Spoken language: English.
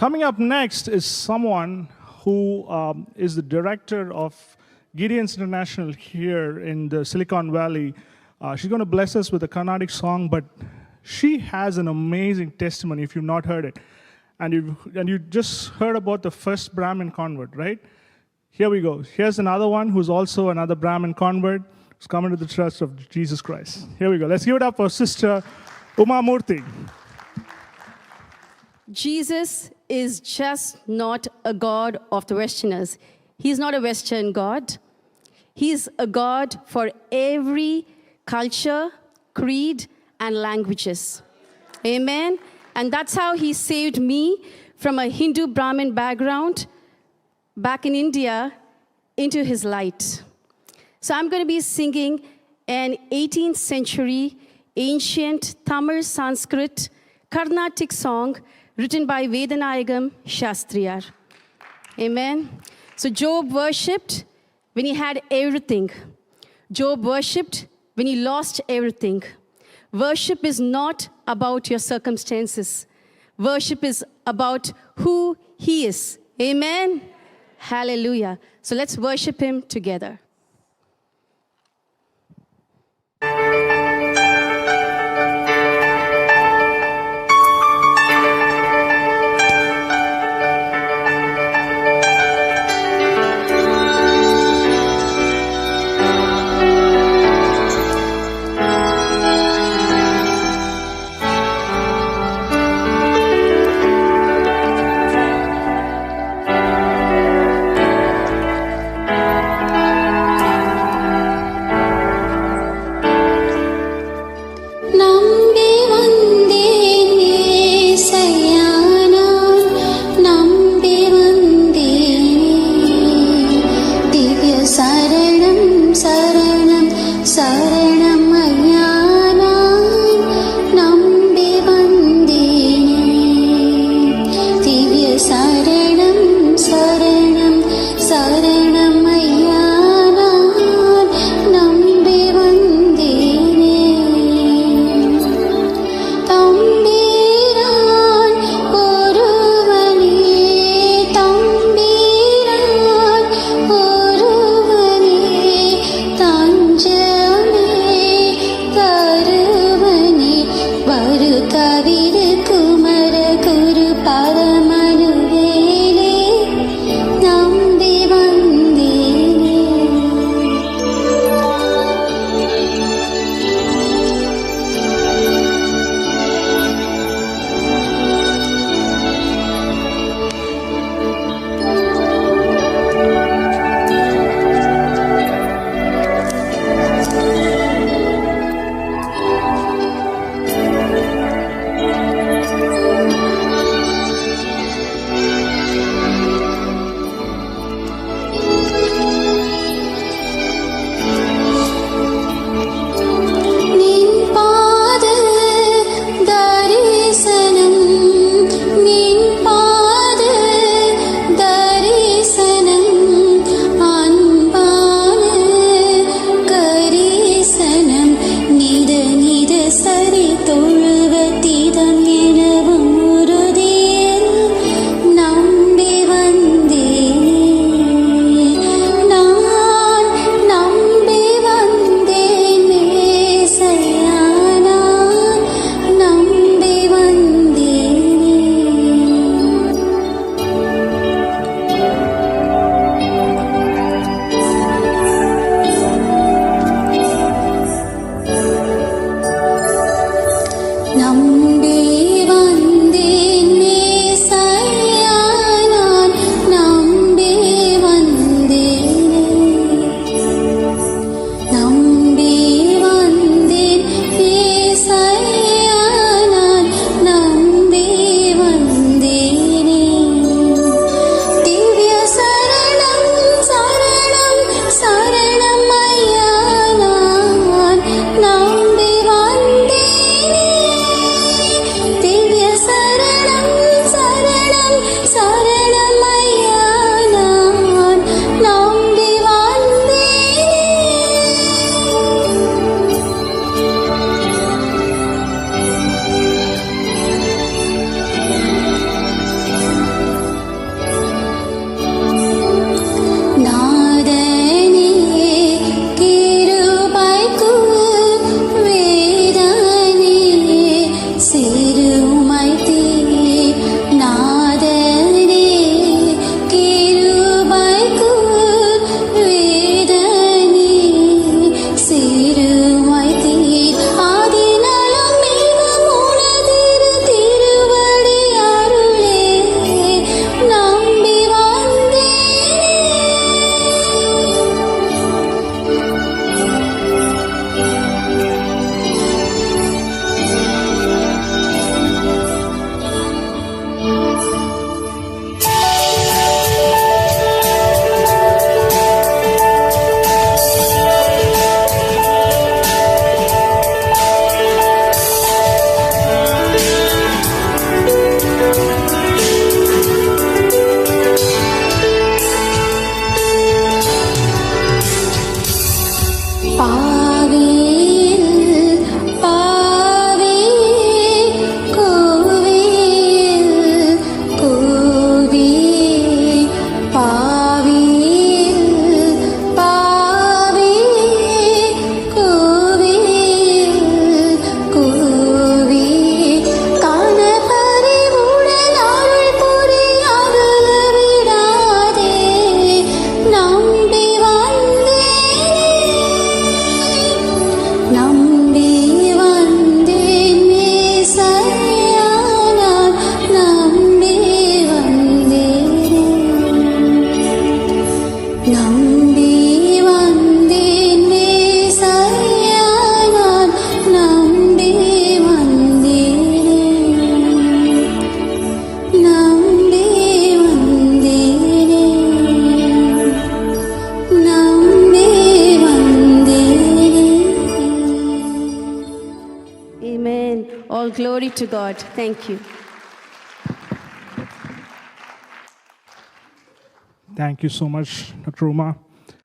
Coming up next is someone who um, is the director of Gideon's International here in the Silicon Valley. Uh, she's going to bless us with a Carnatic song, but she has an amazing testimony if you've not heard it. And you, and you just heard about the first Brahmin convert, right? Here we go. Here's another one who's also another Brahmin convert who's coming to the trust of Jesus Christ. Here we go. Let's give it up for Sister Uma Murthy. Jesus is just not a God of the Westerners. He's not a Western God. He's a God for every culture, creed, and languages. Amen. And that's how he saved me from a Hindu Brahmin background back in India into his light. So I'm going to be singing an 18th century ancient Tamil Sanskrit Carnatic song written by Vedanayagam Shastriyar. Amen. So Job worshipped when he had everything. Job worshipped when he lost everything. Worship is not about your circumstances. Worship is about who he is. Amen. Hallelujah. So let's worship him together. pasar All glory to God. Thank you. Thank you so much, Dr. Uma.